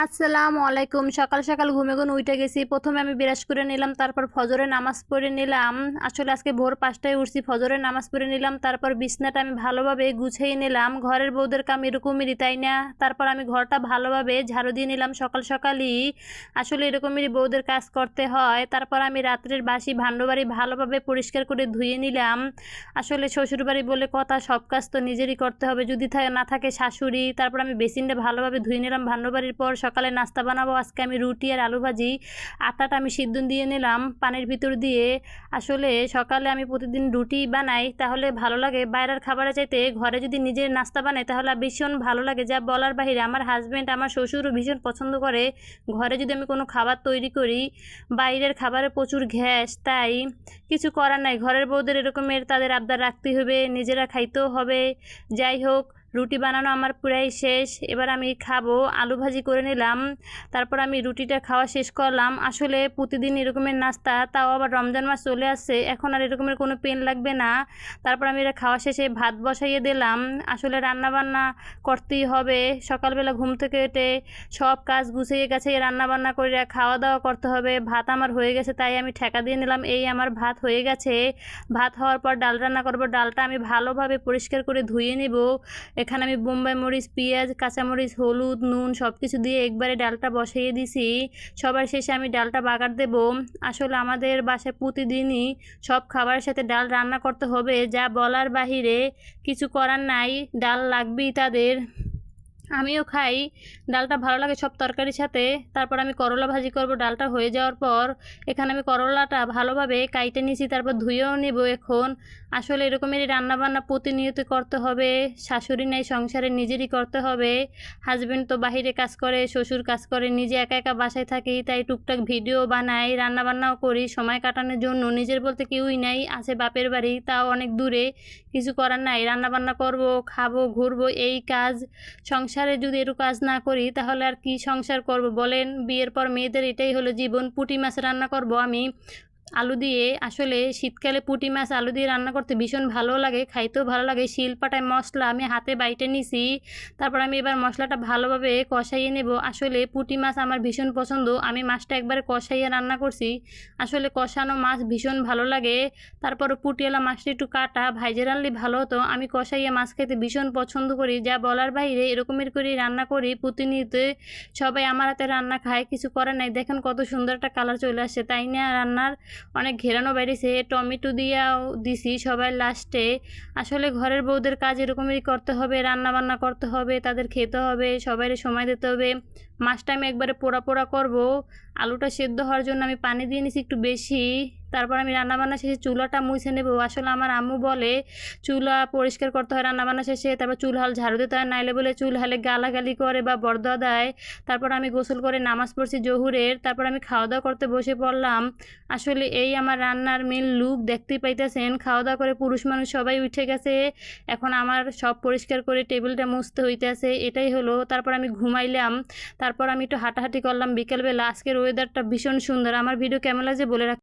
আসসালামু আলাইকুম। সকাল সকাল ঘুমে ঘুম উঠে গেছি। প্রথমে আমি বিরাজ করে নিলাম, তারপর ফজরের নামাজ পড়ে নিলাম। আসলে আজকে ভোর পাঁচটায় উঠছি ফজরের নামাজ পড়ে নিলাম, তারপর বিছনাটা আমি ভালোভাবে গুছিয়ে নিলাম। ঘরের বউদের কাম এরকমেরই তাই না? তারপর আমি ঘরটা ভালোভাবে ঝাড়ু দিয়ে নিলাম সকাল সকালই। আসলে এরকমেরই বউদের কাজ করতে হয়। তারপর আমি রাত্রের বাসি ভাণ্ডবাড়ি ভালোভাবে পরিষ্কার করে ধুয়ে নিলাম। আসলে শ্বশুরবাড়ি বলে কথা, সব কাজ তো নিজেরই করতে হবে। যদি না থাকে শাশুড়ি, তারপর আমি বেসিনটা ভালোভাবে ধুয়ে নিলাম ভাণ্ডবাড়ির পর সকালে নাস্তা বানাবো, আজকে আমি রুটি আর আলু ভাজি। আটাটা আমি সিদ্ধ দিয়ে নিলাম পানির ভিতর দিয়ে। আসলে সকালে আমি প্রতিদিন রুটি বানাই, তাহলে ভালো লাগে। বাইরের খাবারে চাইতে ঘরে যদি নিজের নাস্তা বানাই, তাহলে ভীষণ ভালো লাগে। যা বলার বাহিরে, আমার হাজব্যান্ড আমার শ্বশুরও ভীষণ পছন্দ করে। ঘরে যদি আমি কোনো খাবার তৈরি করি, বাইরের খাবারে প্রচুর গ্যাস, তাই কিছু করার নাই। ঘরের বউদের এরকমের তাদের আবদার রাখতে হবে, নিজেরা খাইতেও হবে। যাই হোক রুটি বানানো আমার প্রায় শেষ। এবার আমি খাব। আলু ভাজি করে নিলাম। তারপর আমি রুটিটা খাওয়া শেষ করলাম। আসলে প্রতিদিন এরকমের নাস্তা, তাও আবার রমজান মাস চলে আসছে। এখন আর এরকমের কোনো পেন লাগবে না। তারপর আমি এটা খাওয়া শেষে ভাত বসাইয়ে দিলাম। আসলে রান্না বান্না করতেই হবে। সকালবেলা ঘুম থেকে উঠে সব কাজ গুছিয়ে গেছে রান্না বান্না করে খাওয়া দাওয়া করতে হবে। ভাত আমার হয়ে গেছে, তাই আমি ঠেকা দিয়ে নিলাম। এই আমার ভাত হয়ে গেছে। ভাত হওয়ার পর ডাল রান্না করব। ডালটা আমি ভালোভাবে পরিষ্কার করে ধুয়ে নেব। এখানে আমি বোম্বাই মরিচ, পেঁয়াজ, কাঁচামরিচ, হলুদ, নুন সব কিছু দিয়ে একবারে ডালটা বসাইয়ে দিছি। সবার শেষে আমি ডালটা বাগার দেব। আসলে আমাদের বাসায় প্রতিদিনই সব খাবারের সাথে ডাল রান্না করতে হবে। যা বলার বাহিরে কিছু করার নাই, ডাল লাগবেই তাদের। আমিও খাই। ডালটা ভালো লাগে সব তরকারির সাথে। তারপর আমি করলা ভাজি করব। ডালটা হয়ে যাওয়ার পর এখানে আমি করলাটা ভালোভাবে কাইটে নিয়েছি, তারপর ধুয়েও নেব এখন। আসলে এরকমেরই রান্নাবান্না প্রতিনিয়ত করতে হবে। শাশুড়ি নেই, সংসারে নিজেরই করতে হবে। হাজব্যান্ড তো বাহিরে কাজ করে, শ্বশুর কাজ করে, নিজে একা একা বাসায় থাকি, তাই টুকটাক ভিডিও বানাই, রান্নাবান্নাও করি। সময় কাটানোর জন্য নিজের বলতে কেউই নাই, আছে বাপের বাড়ি, তাও অনেক দূরে। কিছু করার নাই, রান্নাবান্না করব, খাব, ঘুরবো, এই কাজ। সংসারে যদি এরকম কাজ না করি, তাহলে আর কি সংসার করব বলেন? বিয়ের পর মেয়েদের এটাই হলো জীবন। পুঁটি মাছ রান্না করব আমি। আলু দিয়ে, আসলে শীতকালে পুঁটি মাছ আলু দিয়ে রান্না করতে ভীষণ ভালো লাগে, খাইতেও ভালো লাগে। শিলপাটায় মশলা আমি হাতে বাইটে নিছি, তারপর আমি এবার মশলাটা ভালোভাবে কষাইয়ে নেব। আসলে পুঁটি মাছ আমার ভীষণ পছন্দ, আমি মাছটা একবারে কষাইয়ে রান্না করছি। আসলে কষানো মাছ ভীষণ ভালো লাগে, তারপর পুঁটিওয়ালা মাছটা একটু কাটা, ভাইজে রানলে ভালো হতো। আমি কষাইয়ে মাছ খেতে ভীষণ পছন্দ করি, যা বলার বাইরে এরকমের করে রান্না করি। প্রতিনিয়ত সবাই আমার হাতে রান্না খায়, কিছু করে নাই। দেখেন কত সুন্দর একটা কালার চলে আসছে, তাই না রান্নার? অনেক ঘেরানো বেরিয়েছে টমেটো দিয়েও দিছি সবাই লাস্টে আসলে ঘরের বউদের কাজ এরকমই করতে হবে রান্না বান্না করতে হবে, তাদের খেতে হবে সবাই সময় দিতে হবে। মাছটা আমি একবারে পোড়া পোড়া করব। আলুটা সেদ্ধ হওয়ার জন্য আমি পানি দিয়ে নিছি একটু বেশি। তারপর আমি রান্নাবান্না শেষে চুলাটা মুছে নেব। আসলে আমার আম্মু বলে, চুলা পরিষ্কার করতে হয় রান্নাবান্না শেষে, তারপর চুল হাল ঝাড়ু দিতে হয়, নাইলে বলে চুল হালে গালাগালি করে বা বরদোয়া দেয়। তারপর আমি গোসল করে নামাজ পড়ছি জহুরের, তারপর আমি খাওয়া দাওয়া করতে বসে পড়লাম। আসলে এই আমার রান্নার মেন লুক দেখতেই পাইতেছেন। খাওয়া দাওয়া করে পুরুষ মানুষ সবাই উঠে গেছে। এখন আমার সব পরিষ্কার করে টেবিলটা মুছতে হইতেছে। এটাই হলো। তারপর আমি ঘুমাইলাম। তারপর আমি একটু হাঁটাহাঁটি করলাম বিকেলবেলা। আজকের ওয়েদারটা ভীষণ সুন্দর। আমার ভিডিও কেমন লাগছে বলে রাখ